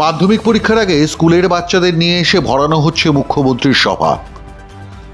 মাধ্যমিক পরীক্ষার আগে স্কুলের বাচ্চাদের নিয়ে এসে ভরানো হচ্ছে মুখ্যমন্ত্রীর সভা।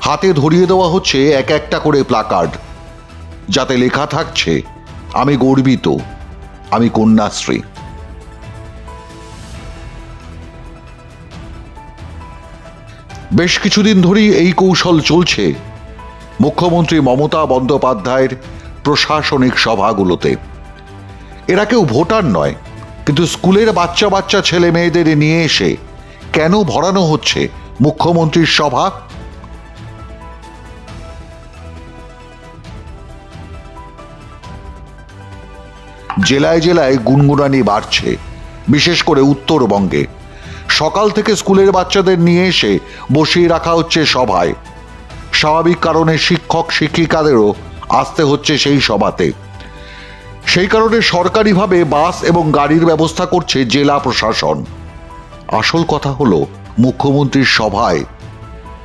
হাতে ধরিয়ে দেওয়া হচ্ছে এক একটা করে প্লাকার্ড। যাতে লেখা থাকছে, আমি গর্বিত, আমি কন্যাশ্রী। বেশ কিছুদিন ধরেই এই কৌশল চলছে মুখ্যমন্ত্রী মমতা বন্দ্যোপাধ্যায়ের প্রশাসনিক সভাগুলোতে। এরা কেউ ভোটার নয় কিন্তু স্কুলের বাচ্চা বাচ্চা ছেলে মেয়েদের নিয়ে এসে কেন ভরানো হচ্ছে মুখ্যমন্ত্রীর সভা? জেলায় জেলায় গুনগুনানি বাড়ছে, বিশেষ করে উত্তরবঙ্গে। সকাল থেকে স্কুলের বাচ্চাদের নিয়ে এসে বসিয়ে রাখা হচ্ছে সভায়। স্বাভাবিক কারণে শিক্ষক শিক্ষিকাদেরও আসতে হচ্ছে সেই সভাতে। সেই কারণে সরকারিভাবে বাস এবং গাড়ির ব্যবস্থা করছে জেলা প্রশাসন। আসল কথা হলো, মুখ্যমন্ত্রীর সভায়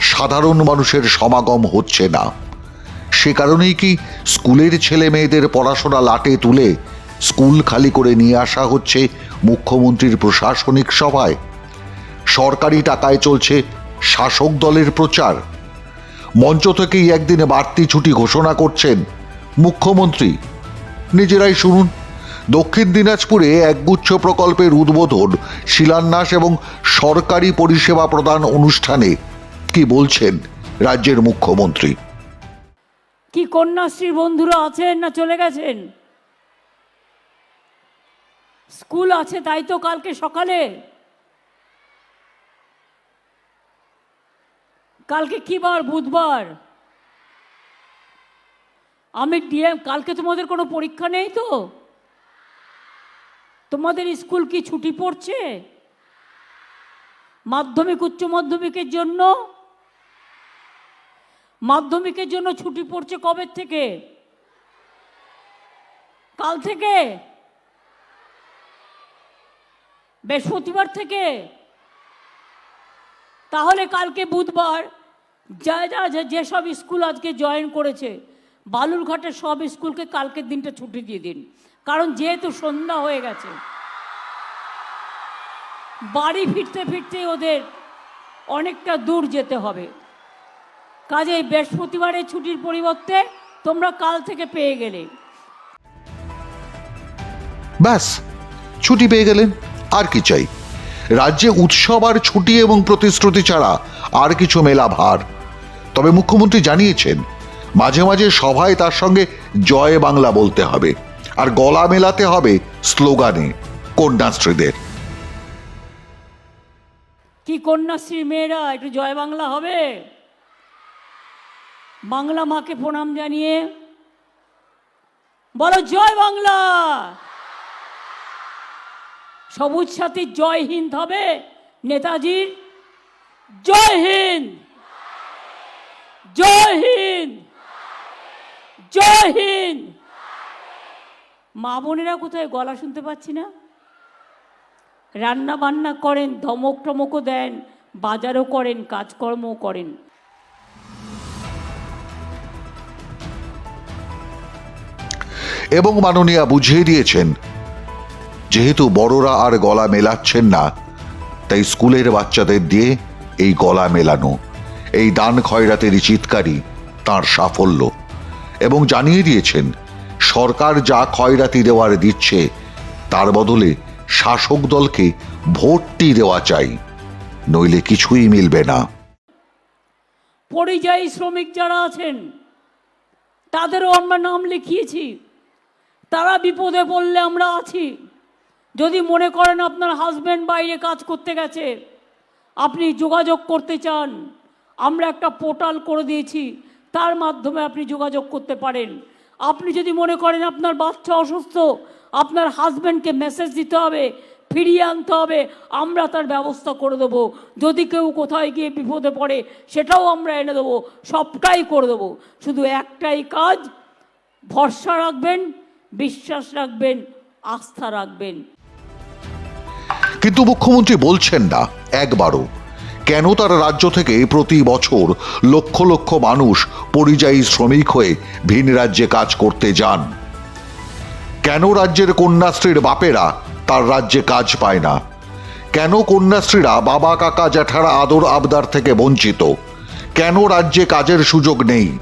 সাধারণ মানুষের সমাগম হচ্ছে না। সে কারণেই কি স্কুলের ছেলে মেয়েদের পড়াশোনা লাটে তুলে স্কুল খালি করে নিয়ে আসা হচ্ছে মুখ্যমন্ত্রীর প্রশাসনিক সভায়? সরকারি টাকায় চলছে শাসক দলের প্রচার। মঞ্চ থেকেই একদিনে বাড়তি ছুটি ঘোষণা করছেন মুখ্যমন্ত্রী। নিজেরাই শুনুন। দক্ষিণ দিনাজপুরে একগুচ্ছ প্রকল্পের উদ্বোধন, শিলান্যাস এবং সরকারি পরিষেবা প্রদান অনুষ্ঠানে। কি বলছেন রাজ্যের মুখ্যমন্ত্রী? কি কন্যাশ্রীর বন্ধুরা আছেন না চলে গেছেন? স্কুল আছে তাই তো কালকে সকালে। কালকে কি বার? বুধবার। আমি ডিএম, কালকে তোমাদের কোনো পরীক্ষা নেই তো? তোমাদের স্কুল কি ছুটি পড়ছে? মাধ্যমিক, উচ্চ মাধ্যমিকের জন্য? মাধ্যমিকের জন্য ছুটি পড়ছে কবে থেকে? কাল থেকে? বৃহস্পতিবার থেকে? তাহলে কালকে বুধবার যা যা যেসব স্কুল আজকে জয়েন করেছে বালুরঘাটের সব স্কুলকে কালকের দিনটা ছুটি দিয়ে দিন। কারণ যেহেতু সন্ধ্যা হয়ে গেছে, বাড়ি ফিরতে ফিরতে ওদের অনেকটা দূর যেতে হবে। কাজেই বৃহস্পতিবারের ছুটির পরিবর্তে তোমরা কাল থেকে পেয়ে গেলে। ব্যাস, ছুটি পেয়ে গেলেন আর কি চাই? রাজ্যে উৎসব আর ছুটি এবং প্রতিশ্রুতি ছাড়া আর কিছু মেলা ভার তবে মুখ্যমন্ত্রী জানিয়েছেন মাঝে মাঝে সভায় তার সঙ্গে জয় বাংলা বলতে হবে। আর গলা মেলাতে হবে স্লোগানে কন্যাশ্রীদের। কি কন্যাশ্রী মেয়েরা, একটু জয় বাংলা হবে? বাংলা মাকে প্রণাম জানিয়ে বলো, জয় বাংলা! সবুজ সাথীর জয় হিন্দ হবে নেতাজির জয় হিন্দ জয় হিন্দ জয় হিন্দ মা বোনেরা কোথায় গলা শুনতে পাচ্ছি না? রান্না বান্না করেন, ধমক টমকও দেন, বাজারও করেন, কাজকর্মও করেন। এবং মাননীয়া বুঝিয়ে দিয়েছেন, যেহেতু বড়রা আর গলা মেলাচ্ছেন না, তাই স্কুলের বাচ্চাদের দিয়ে এই গলা মেলানো, এই দান খয়রাতেরই চিৎকারই তার সাফল্য। এবং জানিয়ে দিয়েছেন সরকার যা খয়রাতি দেওয়ার দিচ্ছে, তার বদলে শাসক দলকে ভোটটি দেওয়া চাই, নইলে কিছুই মিলবে না। পরিযায়ী শ্রমিক যারা আছেন, তাদেরও আমরা নাম লিখিয়েছি। তারা বিপদে পড়লে আমরা আছি। যদি মনে করেন আপনার হাজব্যান্ড বাইরে কাজ করতে গেছে, আপনি যোগাযোগ করতে চান, আমরা একটা পোর্টাল করে দিয়েছি, তার মাধ্যমে আপনি যোগাযোগ করতে পারেন। আপনি যদি মনে করেন আপনার বাচ্চা অসুস্থ, আপনার হাজব্যান্ডকে মেসেজ দিতে হবে, ফিরিয়ে আনতে হবে, আমরা তার ব্যবস্থা করে দেবো। যদি কেউ কোথায় গিয়ে বিপদে পড়ে, সেটাও আমরা এনে দেবো, সবটাই করে দেবো। শুধু একটাই কাজ, ভরসা রাখবেন, বিশ্বাস রাখবেন, আস্থা রাখবেন। কিন্তু মুখ্যমন্ত্রী বলছেন না, একবারও। কেন তার রাজ্য থেকে প্রতি বছর লক্ষ লক্ষ মানুষ পরিযায়ী শ্রমিক হয়ে ভিন রাজ্যে কাজ করতে যান? কেন রাজ্যের কন্যাশ্রীর বাপেরা তার রাজ্যে কাজ পায় না? কেন কন্যাশ্রীরা বাবা, কাকা, জ্যাঠারা আদর আবদার থেকে বঞ্চিত? কেন রাজ্যে কাজের সুযোগ নেই?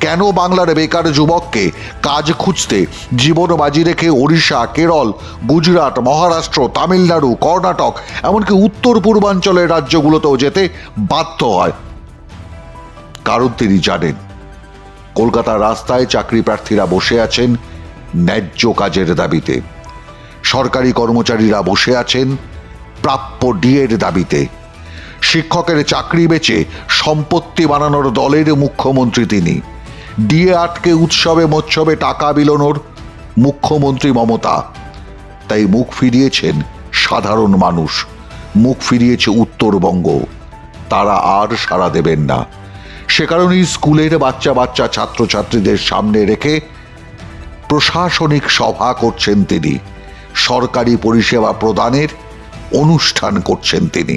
কেন বাংলার বেকার যুবককে কাজ খুঁজতে জীবন বাজি রেখে ওড়িশা, কেরল, গুজরাট, মহারাষ্ট্র, তামিলনাড়ু, কর্ণাটক, এমনকি উত্তর পূর্বাঞ্চলের রাজ্যগুলোতেও যেতে বাধ্য হয়? কারণ তিনি জানেন, কলকাতার রাস্তায় চাকরি প্রার্থীরা বসে আছেন ন্যায্য কাজের দাবিতে। সরকারি কর্মচারীরা বসে আছেন প্রাপ্য ডিএর দাবিতে। শিক্ষকের চাকরি বেচে সম্পত্তি বানানোর দলের মুখ্যমন্ত্রী তিনি। ডিএ আটকে উৎসবে মৎসবে টাকা বিলোনোর মুখ্যমন্ত্রী মমতা। তাই মুখ ফিরিয়েছেন সাধারণ মানুষ, মুখ ফিরিয়েছে উত্তরবঙ্গ। তারা আর সাড়া দেবেন না। সে কারণেই স্কুলের বাচ্চা বাচ্চা ছাত্রছাত্রীদের সামনে রেখে প্রশাসনিক সভা করছেন তিনি। সরকারি পরিষেবা প্রদানের অনুষ্ঠান করছেন তিনি।